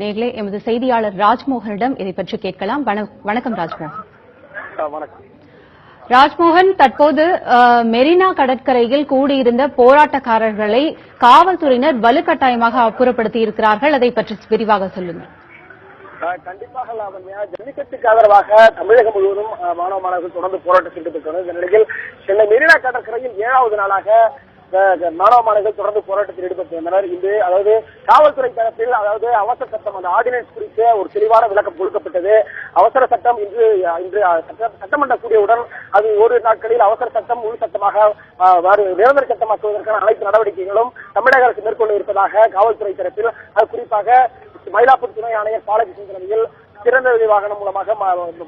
நேர்களே எமது செய்தியாளர் ராஜ்மோகனிடம் இதை பற்றி கேட்கலாம். வண- வணக்கம் ராஜ்மோகன். ராஜ்மோகன் தற்போது மெரினா கடற்கரையில் கூடியிருந்த போராட்டக்காரர்களை காவல்துறையினர் வலுக்கட்டாயமாக அப்புறப்படுத்தி இருக்கிறார்கள் அதை பற்றி விரிவாக சொல்லுங்கள். கண்டிப்பாக ஜல்லிக்கட்டுக்கு ஆதரவாக தமிழகம் முழுவதும் மாணவ மாணவர்கள் தொடர்ந்து போராட்டத்தில் ஈடுபட்டுள்ளனர் இந்த நிலையில் சென்னை மெரினா கடற்கரையில் ஏழாவது நாளாக மாணவ மாணவர்கள் தொடர்ந்து போராட்டத்தில் ஈடுபட்டு வந்தனர். இன்று அதாவது காவல்துறை தரப்பில் அதாவது அவசர சட்டம் அந்த ஆர்டினன்ஸ் குறித்து ஒரு தெளிவான விளக்கம் கொடுக்கப்பட்டது. அவசர சட்டம் இன்று இன்று சட்டமன்ற சட்ட- கூடியவுடன் அது ஒரு நாட்களில் அவசர சட்டம் முழு சட்டமாக நிரந்தர சட்டமாக்குவதற்கான அனைத்து நடவடிக்கைகளும் தமிழக அரசு மேற்கொள்ள இருப்பதாக காவல்துறை தரப்பில் அது குறிப்பாக மயிலாப்பூர் துணை ஆணையர் பாலகிருஷ்ணன் தலைமையில் சிறந்த வாகனம் மூலமாக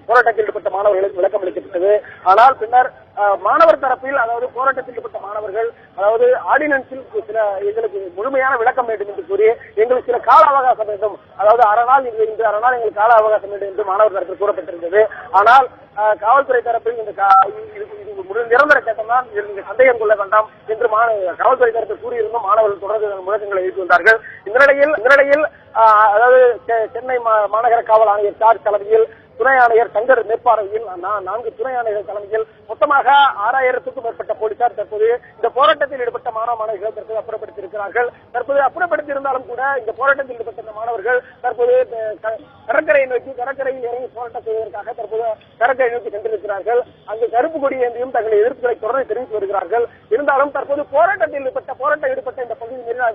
போராட்டத்தில் ஈடுபட்ட மாணவர்களுக்கு விளக்கம் அளிக்கப்பட்டது. ஆனால் பின்னர் மாணவர் தரப்பில் அதாவது போராட்டத்தில் ஈடுபட்ட மாணவர்கள் அதாவது ஆர்டினன்ஸில் சில எங்களுக்கு முழுமையான விளக்கம் வேண்டும் என்று கூறி எங்களுக்கு சில கால அவகாசம் வேண்டும். அதாவது அரை நாள் இன்று அரை நாள் எங்களுக்கு கால அவகாசம் வேண்டும் என்று மாணவர் தரப்பில் கூறப்பட்டிருந்தது. ஆனால் காவல்துறை தரப்பில் இந்த நிரந்தர சட்டம் தான் சந்தேகம் கொள்ள வேண்டாம் என்று மாணவ காவல்துறை தரப்பில் கூறியிருந்தும் மாணவர்கள் தொடர்ந்து முழக்கங்களை எழுப்பி வந்தார்கள். இந்த நிலையில் இந்த நிலையில் அதாவது செ- சென்னை மா- மாநகர காவல் ஆணையர் சார்ஜ் தலைமையில் துணை ஆணையர் சங்கர் மேற்பார்வையில் நான்கு துணை ஆணையர் தலைமையில் மொத்தமாக ஆறாயிரத்துக்கும் மேற்பட்ட போலீசார் தற்போது இந்த போராட்டத்தில் ஈடுபட்ட மாணவ மாணவிகள் தற்போது அப்புறப்படுத்தியிருக்கிறார்கள். தற்போது அப்புறப்படுத்தியிருந்தாலும் கூட இந்த போராட்டத்தில் ஈடுபட்ட மாணவர்கள் தற்போது கடற்கரையை நோக்கி கடற்கரையில் இறங்கி போராட்டம் செய்வதற்காக தற்போது கடற்கரை நோக்கி சென்றிருக்கிறார்கள் அங்கு கருப்பு கொடி ஏந்தியும் தங்கள் எதிர்ப்புகளை தொடர்ந்து தெரிவித்து வருகிறார்கள். இருந்தாலும் தற்போது போராட்டத்தில் ஈடுபட்ட போராட்டம் ஈடுபட்ட இந்த பகுதி மீறின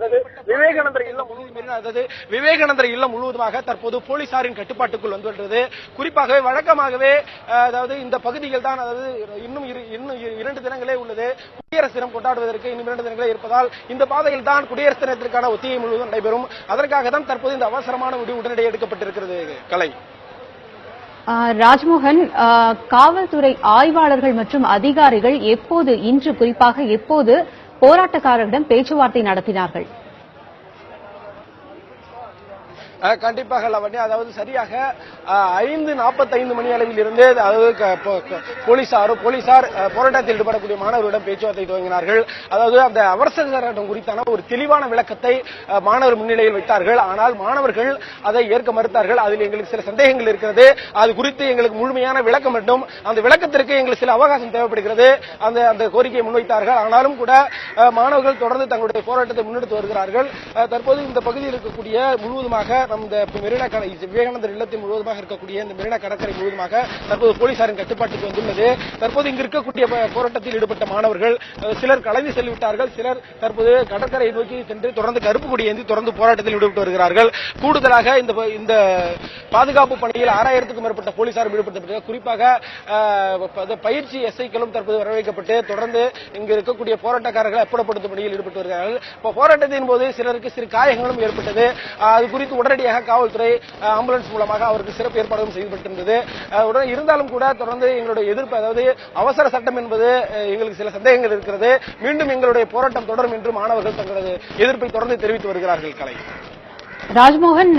விவேகானந்தர் இல்லம் முழுவதும் அதாவது விவேகானந்தர் இல்லம் முழுவதுமாக தற்போது போலீசாரின் கட்டுப்பாட்டுக்குள் வந்துள்ளது குறிப்பாகவே வழக்கமாகவே அதாவது இந்த பகுதிகள் தான் அதாவது இன்னும் இரு- இன்னும் இரண்டு தினங்களே உள்ளது. குடியரசு தினம் கொண்டாடுவதற்கு இன்னும் இரண்டு தினங்களே இருப்பதால் இந்த பாதையில் தான் குடியரசு தினத்திற்கான ஒத்திகை முழுவதும் நடைபெறும். அதற்காக தான் தற்போது இந்த அவசரமான முடிவு உடனடியாக எடுக்கப்பட்டிருக்கிறது. கலை. ராஜ்மோகன் ஆஹ், காவல்துறை ஆய்வாளர்கள் மற்றும் அதிகாரிகள் எப்போது இன்று குறிப்பாக எப்போது போராட்டக்காரர்களிடம் பேச்சுவார்த்தை நடத்தினார்கள்? கண்டிப்பாக லவண்யா அதாவது சரியாக ஐந்து நாற்பத்தைந்து மணி அளவில் இருந்து அதாவது க- போலீசாரும் போலீசார் போராட்டத்தில் ஈடுபடக்கூடிய மாணவர்களிடம் பேச்சுவார்த்தை துவங்கினார்கள். அதாவது அந்த அவசர சட்டம் குறித்தான ஒரு தெளிவான விளக்கத்தை மாணவர் முன்னிலையில் வைத்தார்கள். ஆனால் மாணவர்கள் அதை ஏற்க மறுத்தார்கள். அதில் எங்களுக்கு சில சந்தேகங்கள் இருக்கிறது. அது குறித்து எங்களுக்கு முழுமையான விளக்கம் வேண்டும். அந்த விளக்கத்திற்கு எங்களுக்கு சில அவகாசம் தேவைப்படுகிறது. அந்த அந்த கோரிக்கையை முன்வைத்தார்கள். ஆனாலும் கூட மாணவர்கள் தொடர்ந்து தங்களுடைய போராட்டத்தை முன்னெடுத்து வருகிறார்கள். தற்போது இந்த பகுதியில் இருக்கக்கூடிய முழுவதுமாக நம் மெரினா கடை விவேகானந்தர் இல்லத்தின் முழுவதுமாக இருக்கக்கூடிய இந்த மெரினா கடற்கரை முழுவதுமாக தற்போது போலீசாரின் கட்டுப்பாட்டுக்கு வந்துள்ளது. தற்போது இங்கு இருக்கக்கூடிய போராட்டத்தில் ஈடுபட்ட மாணவர்கள் சிலர் கலைந்து செல்விட்டார்கள் சிலர் தற்போது கடற்கரை நோக்கி சென்று தொடர்ந்து கருப்பு கொடி ஏந்தி தொடர்ந்து போராட்டத்தில் ஈடுபட்டு வருகிறார்கள். கூடுதலாக இந்த இந்த பாதுகாப்பு பணியில் ஆறாயிரத்துக்கும் மேற்பட்ட போலீசாரும் ஈடுபட்டு குறிப்பாக பயிற்சி எஸ்ஐக்களும் தற்போது வரவேற்கப்பட்டு தொடர்ந்து இங்கு இருக்கக்கூடிய போராட்டக்காரர்கள் அப்புறப்படுத்தும் பணியில் ஈடுபட்டு வருகிறார்கள். போராட்டத்தின் போது சிலருக்கு சிறு காயங்களும் ஏற்பட்டது. அது குறித்து உடனடியாக காவல்துறை ஆம்புலன்ஸ் மூலமாக அவருக்கு சிறப்பு ஏற்பாடும் செய்யப்பட்டிருந்தது. அஹ், உடன் இருந்தாலும் கூட தொடர்ந்து எங்களுடைய எதிர்ப்பு அதாவது அவசர சட்டம் என்பது எங்களுக்கு சில சந்தேகங்கள் இருக்கிறது. மீண்டும் எங்களுடைய போராட்டம் தொடரும் என்று மாணவர்கள் தங்களது எதிர்ப்பை தொடர்ந்து தெரிவித்து வருகிறார்கள் கலை. ராஜ்மோகன்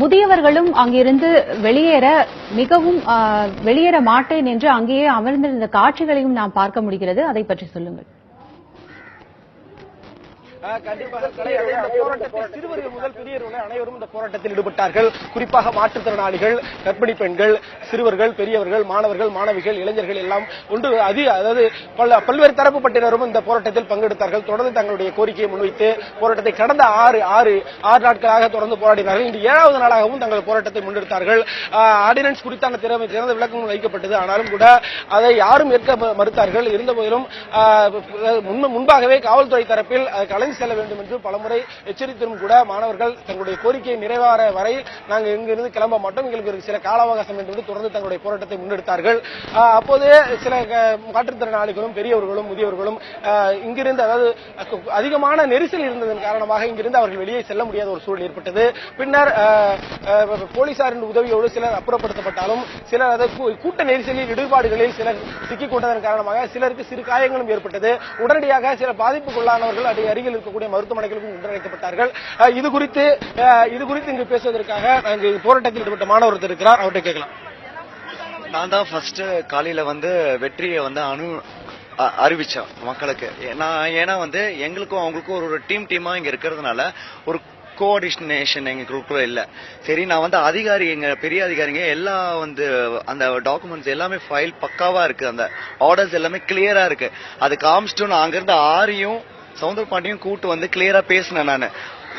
முதியவர்களும் அங்கிருந்து வெளியேற மிகவும் வெளியேற மாட்டேன் என்று அங்கேயே அமர்ந்திருந்த காட்சிகளையும் நாம் பார்க்க முடிகிறது. அதை பற்றி சொல்லுங்கள். கண்டிப்பாக இந்த சிறுவர்கள் முதல் பெரியவர்கள் அனைவரும் இந்த போராட்டத்தில் ஈடுபட்டார்கள். குறிப்பாக மாற்றுத்திறனாளிகள் கர்ப்பிணி பெண்கள் சிறுவர்கள் பெரியவர்கள் மாணவர்கள் மாணவிகள் இளைஞர்கள் எல்லாம் ஒன்று அதி அதாவது பல பல்வேறு தரப்புப்பட்டினரும் இந்த போராட்டத்தில் பங்கெடுத்தார்கள். தொடர்ந்து தங்களுடைய கோரிக்கையை முன்வைத்து போராட்டத்தை கடந்த ஆறு ஆறு ஆறு நாட்களாக தொடர்ந்து போராடினார்கள். இன்று ஏழாவது நாளாகவும் தங்கள் போராட்டத்தை முன்னெடுத்தார்கள். ஆர்டினன்ஸ் குறித்தான திறமை திறந்த விளக்கம் வைக்கப்பட்டது ஆனாலும் கூட அதை யாரும் ஏற்க ம- மறுத்தார்கள் இருந்த போதிலும் முன்பாகவே காவல்துறை தரப்பில் கலை கலைந்து செல்ல வேண்டும் என்று பலமுறை எச்சரித்தும் கூட மாணவர்கள் தங்களுடைய கோரிக்கை நிறைவேற வரை நாங்கள் இங்கிருந்து கிளம்ப மாட்டோம். எங்களுக்கு சில கால அவகாசம் என்று தொடர்ந்து தங்களுடைய போராட்டத்தை முன்னெடுத்தார்கள். அப்போது சில மாற்றுத்திறனாளிகளும் பெரியவர்களும் முதியவர்களும் இங்கிருந்து அதாவது அதிகமான நெரிசல் இருந்ததன் காரணமாக இங்கிருந்து அவர்கள் வெளியே செல்ல முடியாத ஒரு சூழல் ஏற்பட்டது. பின்னர் போலீசாரின் உதவியோடு சிலர் அப்புறப்படுத்தப்பட்டாலும் சிலர் அதை கூட்ட நெரிசலில் இடுபாடுகளில் சிலர் சிக்கிக் கொண்டதன் காரணமாக சிலருக்கு சிறு காயங்களும் ஏற்பட்டது. உடனடியாக சில பாதிப்புக்குள்ளானவர்கள் அடி அருகில் இருக்கக்கூடிய மருத்துவமனைகளுக்கும் ஒன்றிணைக்கப்பட்டார்கள். இது குறித்து இது குறித்து இங்கு பேசுவதற்காக இங்கு போராட்டத்தில் ஈடுபட்ட மாணவர் ஒருத்தர் இருக்கிறார். அவர்கிட்ட கேட்கலாம். நான் தான் ஃபர்ஸ்ட் காலையில வந்து வெற்றியை வந்து அனு அ- அறிவிச்சேன் மக்களுக்கு. நான் ஏன்னா வந்து எங்களுக்கும் அவங்களுக்கும் ஒரு ஒரு டீம் டீமா இங்க இருக்கிறதுனால ஒரு கோஆர்டினேஷன் எங்க குரூப்ல இல்ல. சரி நான் வந்து அதிகாரி எங்க பெரிய அதிகாரிங்க எல்லா வந்து அந்த டாக்குமெண்ட்ஸ் எல்லாமே ஃபைல் பக்காவா இருக்கு. அந்த ஆர்டர்ஸ் எல்லாமே கிளியரா இருக்கு. அது காமிச்சிட்டு நான் அங்கிருந்து ஆரியும் சவுந்தர பாண்டியும் கூட்டு வந்து கிளியரா பேசினேன் நான்.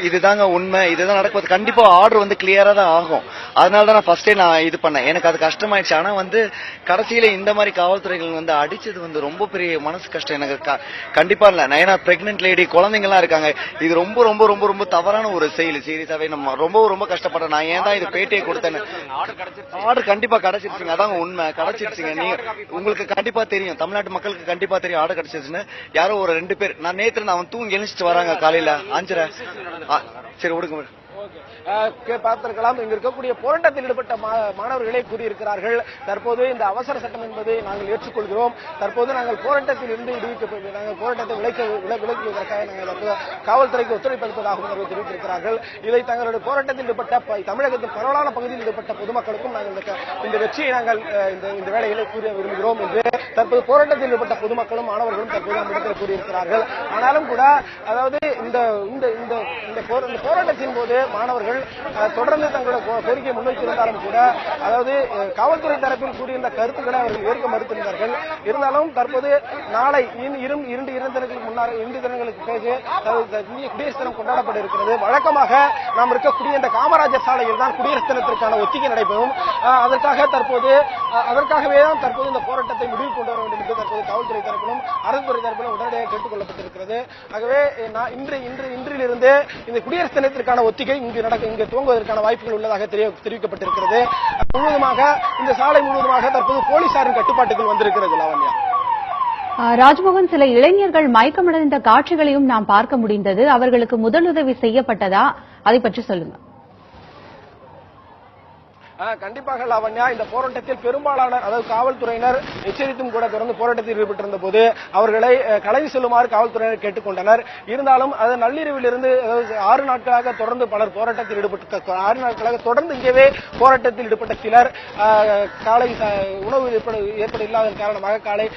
இதுதாங்க உண்மை இதுதான் நடக்கும் கண்டிப்பா ஆர்டர் வந்து கிளியரா தான் ஆகும். அதனால தான் நான் ஃபர்ஸ்டே நான் இது பண்ணேன். எனக்கு அது கஷ்டமாயிடுச்சு. ஆனா வந்து கடைசியில இந்த மாதிரி காவல்துறைகள் வந்து அடிச்சது வந்து ரொம்ப பெரிய மனசு கஷ்டம். எனக்கு க- கண்டிப்பா இல்ல. ஏன்னா பிரெக்னென்ட் லேடி குழந்தைங்க எல்லாம் இருக்காங்க. இது ரொம்ப ரொம்ப ரொம்ப ரொம்ப தவறான ஒரு செயல். சீரியஸாவே நம்ம ரொம்ப ரொம்ப கஷ்டப்படுறேன் நான் ஏன் தான் இது பேட்டியை கொடுத்தேன்னு. ஆர்டர் கண்டிப்பா கிடைச்சிருச்சுங்க. அதாங்க உண்மை. கிடைச்சிருச்சுங்க. நீங்க உங்களுக்கு கண்டிப்பா தெரியும். தமிழ்நாட்டு மக்களுக்கு கண்டிப்பா தெரியும் ஆர்டர் கிடைச்சிருச்சுன்னு. யாரோ ஒரு ரெண்டு பேர். நான் நேத்து நான் அவன் தூங்கி எழுந்துட்டு வராங்க காலையில. அஞ்சரை. சரி விடுங்க. பார்த்திருக்கலாம். இங்க இருக்கக்கூடிய போராட்டத்தில் ஈடுபட்ட மா- மாணவர்களே கூறியிருக்கிறார்கள். தற்போது இந்த அவசர சட்டம் என்பதை நாங்கள் ஏற்றுக்கொள்கிறோம். தற்போது நாங்கள் போராட்டத்தில் இருந்து விடுவிக்க நாங்கள் போராட்டத்தை விலக்க வில- விலக்குவதற்காக நாங்கள் காவல்துறைக்கு ஒத்துழைப்பளிப்பதாகவும் அவர்கள் தெரிவித்திருக்கிறார்கள். இதை தங்களுடைய போராட்டத்தில் ஈடுபட்ட ப- தமிழகத்தின் பரவலான பகுதியில் ஈடுபட்ட பொதுமக்களுக்கும் நாங்கள் இந்த இந்த வெற்றியை நாங்கள் இந்த இந்த வேலைகளை கூற விரும்புகிறோம் என்று தற்போது போராட்டத்தில் ஈடுபட்ட பொதுமக்களும் மாணவர்களும் தற்போது நம்மிடத்தில் கூறியிருக்கிறார்கள். ஆனாலும் கூட அதாவது இந்த இந்த இந்த இந்த போராட்டத்தின் போது மாணவர்கள் தொடர்ந்து தங்களோட கோ- கோரிக்கையை முன்வைத்திருந்தாலும் கூட அதாவது காவல்துறை தரப்பில் கூறியிருந்த கருத்துக்களை அவர்கள் ஏற்க மறுத்திருந்தார்கள். இருந்தாலும் தற்போது நாளை இன்- இரும் இரண்டு இரண்டு முன்னால் இரண்டு தினங்களுக்கு பிறகு குடியரசு தினம் கொண்டாடப்பட இருக்கிறது. வழக்கமாக நாம் இருக்கக்கூடிய இந்த காமராஜர் சாலையில் தான் குடியரசு தினத்திற்கான ஒத்திகை நடைபெறும். அதற்காக தற்போது அதற்காகவே தான் தற்போது இந்த போராட்டத்தை முடிவு கொண்டு வர வேண்டும் என்று தற்போது காவல்துறை தரப்பிலும் அரசுத்துறை தரப்பிலும் உடனடியாக கேட்டுக் கொள்ளப்பட்டிருக்கிறது ஆகவே நான் இன்று இன்று இன்றிலிருந்து இந்த குடியரசு தினத்திற்கான ஒத்திகை இங்கு நடக்க இங்கு துவங்குவதற்கான வாய்ப்புகள் உள்ளதாக தெரிவிக்கப்பட்டிருக்கிறது. முழுவதுமாக இந்த சாலை முழுவதுமாக தற்போது போலீசாரின் கட்டுப்பாட்டுக்குள் வந்திருக்கிறது லாவண்யா. ராஜ்மோகன் சில இளைஞர்கள் மயக்கமடைந்த காட்சிகளையும் நாம் பார்க்க முடிந்தது. அவர்களுக்கு முதலுதவி செய்யப்பட்டதா? அதை பற்றி சொல்லுங்க. கண்டிப்பாக லாவண்யா இந்த போராட்டத்தில் பெரும்பாலான அதாவது காவல்துறையினர் எச்சரித்தும் கூட தொடர்ந்து போராட்டத்தில் ஈடுபட்டிருந்த போது அவர்களை கலவி செல்லுமாறு காவல்துறையினர் கேட்டுக்கொண்டனர். இருந்தாலும் அது நள்ளிரவில் இருந்து ஆறு நாட்களாக தொடர்ந்து பலர் போராட்டத்தில் ஈடுபட்டு ஆறு நாட்களாக தொடர்ந்து இங்கேவே போராட்டத்தில் ஈடுபட்ட சிலர் காலை உணவு ஏற்பட ஏற்பட காரணமாக காலை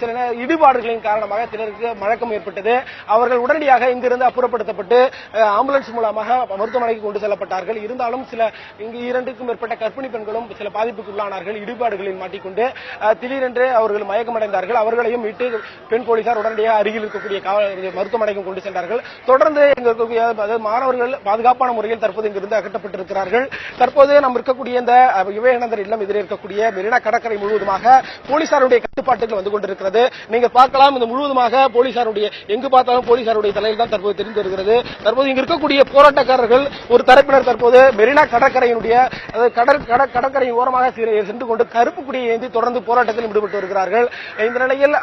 சில நேர இடிபாடுகளின் காரணமாக சிலருக்கு மழக்கம் ஏற்பட்டது. அவர்கள் உடனடியாக இங்கிருந்து அப்புறப்படுத்தப்பட்டு ஆம்புலன்ஸ் மூலமாக மருத்துவமனைக்கு கொண்டு செல்லப்பட்டார்கள். இருந்தாலும் சில இங்கு இரண்டுக்கும் மேற்பட்ட கர்ப்பிணி பெண்களும் சில பாதிப்புக்கு உள்ளானார்கள் இடிபாடுகளில் மாட்டிக்கொண்டு திடீரென்று அவர்கள் மயக்கமடைந்தார்கள். அவர்களையும் மீட்டு பெண் போலீசார் உடனடியாக அருகில் இருக்கக்கூடிய காவல் மருத்துவமனைக்கு கொண்டு சென்றார்கள். தொடர்ந்து இங்க இருக்கக்கூடிய மாணவர்கள் பாதுகாப்பான முறையில் தற்போது இங்கிருந்து அகற்றப்பட்டிருக்கிறார்கள். தற்போது நம்ம இருக்கக்கூடிய இந்த விவேகானந்தர் இல்லம் எதிரே இருக்கக்கூடிய மெரினா கடற்கரை முழுவதுமாக போலீசாருடைய கட்டுப்பாட்டுக்கு வந்து கொண்டிருக்கிறது. நீங்க பார்க்கலாம் இந்த முழுவதுமாக போலீசாருடைய எங்கு பார்த்தாலும் போலீசாருடைய தலையில் தான் தற்போது தெரிந்து வருகிறது. தற்போது இங்க இருக்கக்கூடிய போராட்டக்காரர்கள் ஒரு தரப்பினர் தற்போது மெரினா கடற்கரையினுடைய அதாவது கடற்கரை ஓரமாக சென்று கொண்டு கருப்பு குடியை ஏந்தி தொடர்ந்து போராட்டத்தில் ஈடுபட்டு வருகிறார்கள். இந்த நிலையில்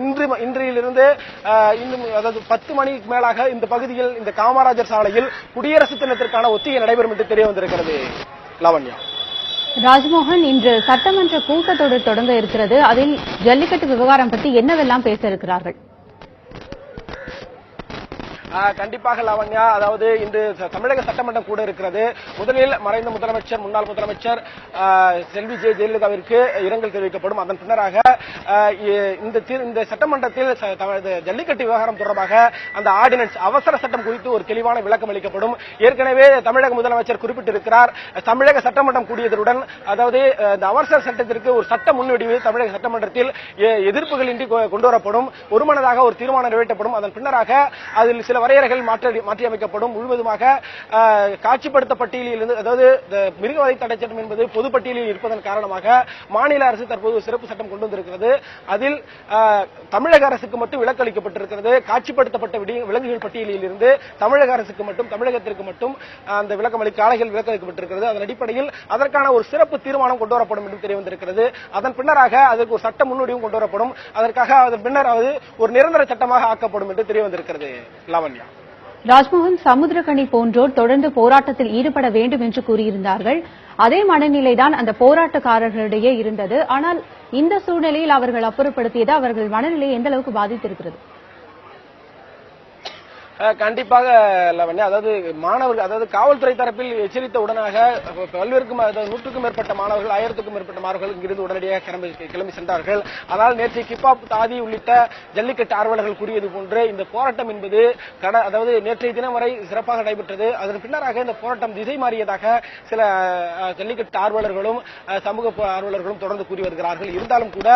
இன்று இன்றிலிருந்து இன்னும் அதாவது பத்து மணிக்கு மேலாக இந்த பகுதியில் இந்த காமராஜர் சாலையில் குடியரசு தினத்திற்கான ஒத்திகை நடைபெறும் என்று தெரிய வந்திருக்கிறது. லாவண்யா. ராஜ்மோகன் இன்று சட்டமன்ற கூட்டத்தொடர் தொடங்க இருக்கிறது. அதில் ஜல்லிக்கட்டு விவகாரம் பற்றி என்னவெல்லாம் பேச இருக்கிறார்கள்? கண்டிப்பாக லாவண்யா அதாவது இன்று தமிழக சட்டமன்றம் கூட இருக்கிறது. முதலில் மறைந்த முதலமைச்சர் முன்னாள் முதலமைச்சர் செல்வி ஜெய ஜெயலலிதாவிற்கு இரங்கல் தெரிவிக்கப்படும். அதன் பின்னராக இந்த தீர்- இந்த சட்டமன்றத்தில் ஜல்லிக்கட்டு விவகாரம் தொடர்பாக அந்த ஆர்டினன்ஸ் அவசர சட்டம் குறித்து ஒரு தெளிவான விளக்கம் அளிக்கப்படும். ஏற்கனவே தமிழக முதலமைச்சர் குறிப்பிட்டிருக்கிறார் தமிழக சட்டமன்றம் கூடியதுடன் அதாவது இந்த அவசர சட்டத்திற்கு ஒரு சட்ட முன்வடிவு தமிழக சட்டமன்றத்தில் எ- எதிர்ப்புகளின்றி கொ- கொண்டு வரப்படும் ஒருமனதாக ஒரு தீர்மானம் நிறைவேற்றப்படும். அதன் பின்னராக அதில் சில வரையறைகள் மாற்றி மாற்றியமைக்கப்படும். முழுவதுமாக காட்சிப்படுத்த பட்டியலில் இருந்து அதாவது இந்த மிருகவதை தடை சட்டம் என்பது பொது பட்டியலில் இருப்பதன் காரணமாக மாநில அரசு தற்போது ஒரு சிறப்பு சட்டம் கொண்டு வந்திருக்கிறது. அதில் தமிழக அரசுக்கு மட்டும் விலக்கு அளிக்கப்பட்டிருக்கிறது காட்சிப்படுத்தப்பட்ட விலங்குகள் பட்டியலில் இருந்து தமிழக அரசுக்கு மட்டும் தமிழகத்திற்கு மட்டும் அந்த விளக்கம் அளிக்க ஆலைகள் விலக்கு அளிக்கப்பட்டிருக்கிறது அதன் அடிப்படையில் அதற்கான ஒரு சிறப்பு தீர்மானம் கொண்டு வரப்படும் என்று தெரிய வந்திருக்கிறது. அதன் பின்னராக அதற்கு ஒரு சட்ட முன்னோடியும் கொண்டு வரப்படும். அதற்காக அதன் பின்னர் அது ஒரு நிரந்தர சட்டமாக ஆக்கப்படும் என்று தெரிய வந்திருக்கிறது. ரம்யா ராஜ்மோகன் சமுத்திரகனி போன்றோர் தொடர்ந்து போராட்டத்தில் ஈடுபட வேண்டும் என்று கூறியிருந்தார்கள். அதே மனநிலைதான் அந்த போராட்டக்காரர்களிடையே இருந்தது. ஆனால் இந்த சூழ்நிலையில் அவர்கள் அப்புறப்படுத்தியது அவர்கள் மனநிலையை எந்த அளவுக்கு பாதித்திருக்கிறது? கண்டிப்பாக லவண்யா. அதாவது மாணவர்கள் அதாவது காவல்துறை தரப்பில் எச்சரித்த உடனாக பல்வேறுக்கும் அதாவது நூற்றுக்கும் மேற்பட்ட மாணவர்கள் ஆயிரத்துக்கும் மேற்பட்ட மாணவர்கள் இங்கிருந்து உடனடியாக கிளம்பி கிளம்பி சென்றார்கள். ஆனால் நேற்று கிப்பாப் தாதி உள்ளிட்ட ஜல்லிக்கட்டு ஆர்வலர்கள் கூறியது போன்று இந்த போராட்டம் என்பது கட அதாவது நேற்றைய தினம் வரை சிறப்பாக நடைபெற்றது. அதன் பின்னராக இந்த போராட்டம் திசை மாறியதாக சில ஜல்லிக்கட்டு ஆர்வலர்களும் சமூக ஆர்வலர்களும் தொடர்ந்து கூறி வருகிறார்கள். இருந்தாலும் கூட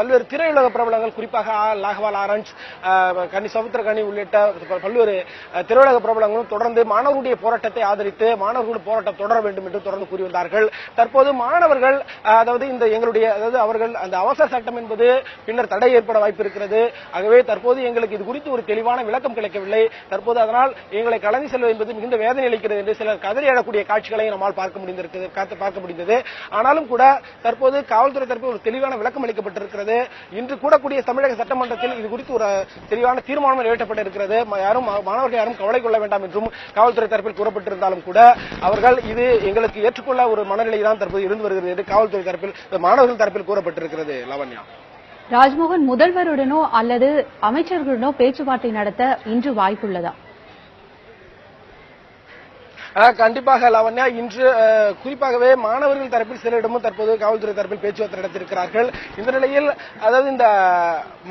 பல்வேறு திரையுலக பிரபலங்கள் குறிப்பாக லாகவால் லாகவா லாரன்ஸ் கனி சமுத்திரகனி உள்ளிட்ட பல்வேறு திரையுலக பிரபலங்களும் தொடர்ந்து மாணவர்களுடைய போராட்டத்தை ஆதரித்து மாணவர்களுடைய போராட்டம் தொடர வேண்டும் என்று தொடர்ந்து கூறி வந்தார்கள். தற்போது மாணவர்கள் அதாவது இந்த எங்களுடைய அதாவது அவர்கள் அந்த அவசர சட்டம் என்பது பின்னர் தடை ஏற்பட வாய்ப்பு இருக்கிறது. ஆகவே தற்போது எங்களுக்கு இது குறித்து ஒரு தெளிவான விளக்கம் கிடைக்கவில்லை. தற்போது அதனால் எங்களை கலந்து செல்வது என்பது மிகுந்த வேதனை அளிக்கிறது என்று சிலர் கதறி எழக்கூடிய காட்சிகளை நம்மால் பார்க்க முடிந்திருக்கிறது பார்க்க முடிந்தது. ஆனாலும் கூட தற்போது காவல்துறை தரப்பில் ஒரு தெளிவான விளக்கம் அளிக்கப்பட்டிருக்கிறது. இன்று கூடக்கூடிய தமிழக சட்டமன்றத்தில் இது குறித்து ஒரு தெளிவான தீர்மானம் நிறைவேற்றப்பட்டிருக்கிறது. யாரும் மாணவர்கள் யாரும் கவலை கொள்ள வேண்டாம் என்றும் காவல்துறை தரப்பில் கூறப்பட்டிருந்தாலும் கூட அவர்கள் இது எங்களுக்கு ஏற்றுக்கொள்ள ஒரு மனநிலை தான் தற்போது இருந்து வருகிறது என்று காவல்துறை தரப்பில் மாணவர்கள் தரப்பில் கூறப்பட்டிருக்கிறது லவண்யா. ராஜ்மோகன் முதல்வருடனோ அல்லது அமைச்சர்களுடனோ பேச்சுவார்த்தை நடத்த இன்று வாய்ப்புள்ளதா? கண்டிப்பாக லாவண்யா இன்று குறிப்பாகவே மாணவர்கள் தரப்பில் சிலரிடமும் தற்போது காவல்துறை தரப்பில் பேச்சுவார்த்தை நடத்தியிருக்கிறார்கள். இந்த நிலையில் அதாவது இந்த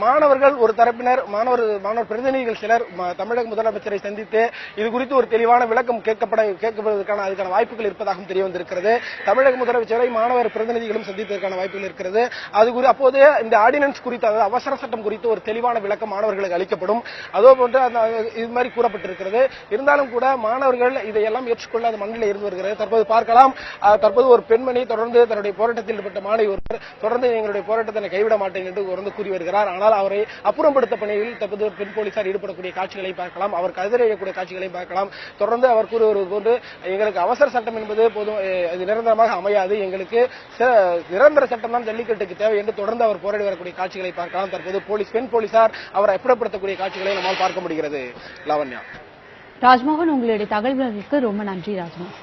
மாணவர்கள் ஒரு தரப்பினர் மாணவர் மாணவர் பிரதிநிதிகள் சிலர் தமிழக முதலமைச்சரை சந்தித்து இது குறித்து ஒரு தெளிவான விளக்கம் கேட்கப்பட கேட்கப்படுவதற்கான அதுக்கான வாய்ப்புகள் இருப்பதாகவும் தெரிய வந்திருக்கிறது. தமிழக முதலமைச்சரை மாணவர் பிரதிநிதிகளும் சந்திப்பதற்கான வாய்ப்புகள் இருக்கிறது. அது குறி அப்போது இந்த ஆர்டினன்ஸ் குறித்து அதாவது அவசர சட்டம் குறித்து ஒரு தெளிவான விளக்கம் மாணவர்களுக்கு அளிக்கப்படும். அதோ போன்று இது மாதிரி கூறப்பட்டிருக்கிறது. இருந்தாலும் கூட மாணவர்கள் இதையெல்லாம் ஏற்றுக்கொள்ளாத மண்ணில் இருந்து வருகிறது. தற்போது பார்க்கலாம். தற்போது ஒரு பெண்மணி தொடர்ந்து தன்னுடைய போராட்டத்தில் ஈடுபட்ட மாணவி ஒருவர் தொடர்ந்து எங்களுடைய போராட்டத்தை கைவிட மாட்டேன் என்று தொடர்ந்து கூறி வருகிறார். ஆனால் அவரை அப்புறப்படுத்த பணியில் தற்போது பெண் போலீசார் ஈடுபடக்கூடிய காட்சிகளை பார்க்கலாம். அவர் கதிரையக்கூடிய காட்சிகளை பார்க்கலாம். தொடர்ந்து அவர் கூறுவது போன்று எங்களுக்கு அவசர சட்டம் என்பது போதும் அது நிரந்தரமாக அமையாது. எங்களுக்கு நிரந்தர சட்டம் தான் ஜல்லிக்கட்டுக்கு தேவை என்று தொடர்ந்து அவர் போராடி வரக்கூடிய காட்சிகளை பார்க்கலாம். தற்போது போலீஸ் பெண் போலீசார் அவரை அப்புறப்படுத்தக்கூடிய காட்சிகளை நம்மால் பார்க்க முடிகிறது. லாவண்யா. ராஜ்மோகன் உங்களுடைய தகவல்களுக்கு ரொம்ப நன்றி ராஜ்மோகன்.